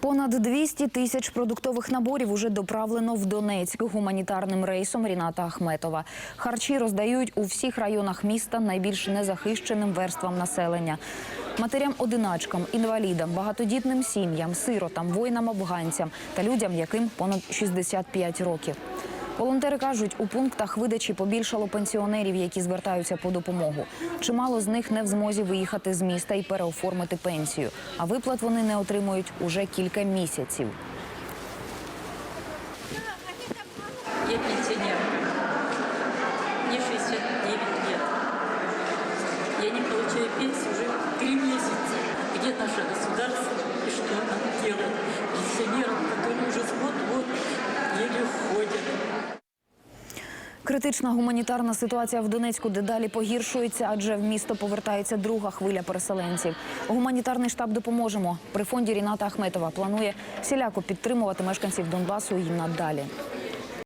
Понад 200 тисяч продуктових наборів уже доправлено в Донецьк гуманітарним рейсом Ріната Ахметова. Харчі роздають у всіх районах міста найбільш незахищеним верствам населення. Матерям-одиначкам, інвалідам, багатодітним сім'ям, сиротам, воїнам-афганцям та людям, яким понад 65 років. Волонтери кажуть, у пунктах видачі побільшало пенсіонерів, які звертаються по допомогу. Чимало з них не в змозі виїхати з міста і переоформити пенсію. А виплат вони не отримують уже кілька місяців. Я пенсионерка. Мне 69 лет. Я не получаю пенсию уже три месяца. Где наше государство и что нам делать Критична гуманітарна ситуація в Донецьку дедалі погіршується, адже в місто повертається друга хвиля переселенців. Гуманітарний штаб допоможемо. При фонді Ріната Ахметова планує всіляко підтримувати мешканців Донбасу і надалі.